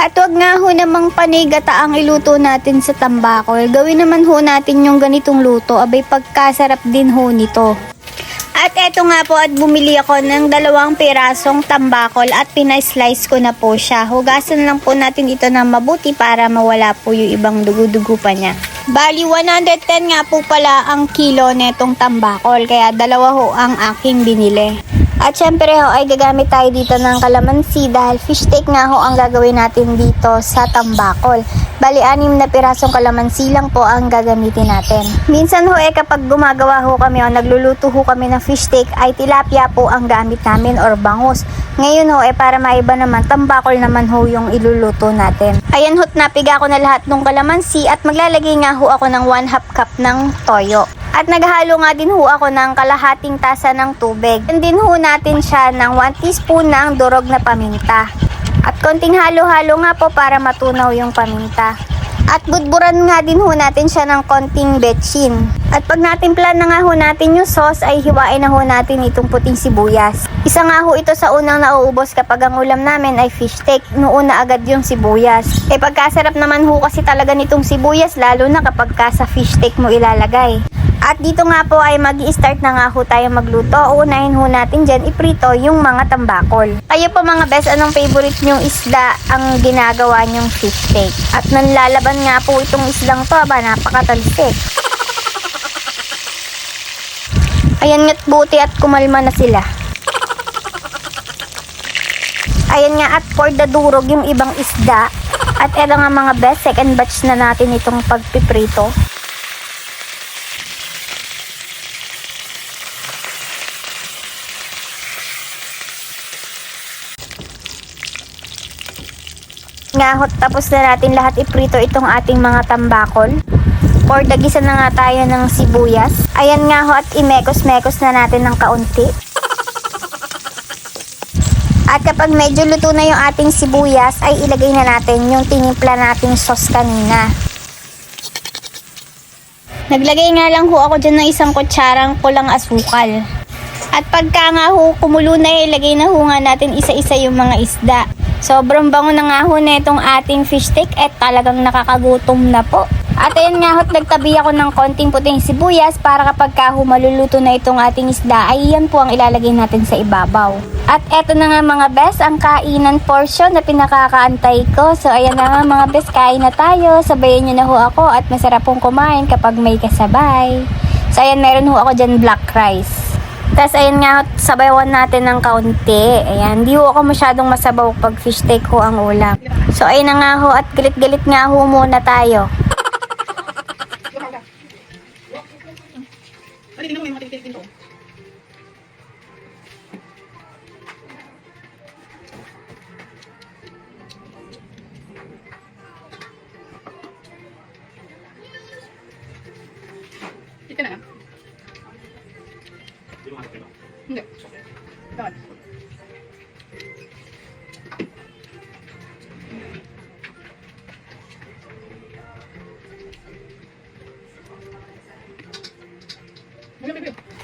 At wag nga ho namang panigata ang iluto natin sa tambakol. Gawin naman ho natin yung ganitong luto. Abay pagkasarap din ho nito. At eto nga po at bumili ako ng dalawang pirasong tambakol at pinaslice ko na po siya. Hugasan lang po natin ito na mabuti para mawala po yung ibang dugo-dugo pa niya. Bali, 110 nga po pala ang kilo netong tambakol. Kaya dalawa ho ang aking binili. At syempre ho ay gagamit tayo dito ng kalamansi dahil fish steak nga ho ang gagawin natin dito sa tambakol. Bali, anim na pirasong kalamansi lang po ang gagamitin natin. Minsan ho eh kapag gumagawa ho kami o nagluluto ho kami ng fish steak ay tilapia po ang gamit namin or bangus. Ngayon ho eh para maiba naman, tambakol naman ho yung iluluto natin. Ayan ho't napiga ko na lahat ng kalamansi at maglalagay nga ho ako ng 1 half cup ng toyo. At naghalo nga din ho ako ng kalahating tasa ng tubig. And din ho natin siya ng 1 teaspoon ng durog na paminta. At konting halo-halo nga po para matunaw yung paminta. At budburan nga din ho natin siya ng konting betchin. At pag natimplan na nga ho natin yung sauce ay hiwain na ho natin itong puting sibuyas. Isa nga ho ito sa unang nauubos kapag ang ulam namin ay fish steak. Nuuna agad yung sibuyas. Eh pagkasarap naman ho kasi talaga nitong sibuyas lalo na kapag ka sa fish steak mo ilalagay. At dito nga po ay mag start na nga ho tayo magluto. Uunahin ho natin dyan iprito yung mga tambakol. Kayo po mga best, anong favorite nyong isda ang ginagawa nyong fish steak? At nanlalaban nga po itong islang to, aba napakatalsik. Ayan nga't buti at kumalma na sila. Ayan nga at for the durog yung ibang isda. At eto nga mga best, second batch na natin itong pagpiprito. Ngahot tapos na natin lahat iprito itong ating mga tambakol. Or dagisa na nga tayo ng sibuyas. Ayan nga ho at imekos-mekos na natin ng kaunti. At kapag medyo luto na yung ating sibuyas, ay ilagay na natin yung tinimpla nating sauce kanina. Naglagay nga lang ho ako dyan ng isang kutsarang pulang asukal. At pagka nga ho kumulo na, ilagay na ho nga natin isa-isa yung mga isda. Sobrang bango na nga ho na itong ating fish steak at talagang nakakagutom na po. At ayun nga ho't nagtabi ako ng konting puting sibuyas para kapag ka ho maluluto na itong ating isda ay yan po ang ilalagay natin sa ibabaw. At eto na nga mga best, ang kainan portion na pinakakaantay ko. So ayan na nga mga best, kain na tayo. Sabayan nyo na ho ako at masarap pong kumain kapag may kasabay. So ayan, meron ho ako dyan black rice. Tapos ayun nga, sabayawan natin ng kaunti. Ayan, di ho ako masyadong masabaw pag fish steak ho ang ulam. So ayun na nga ho at galit-galit nga ho muna tayo. Ito na. Dapat. Ano, baby?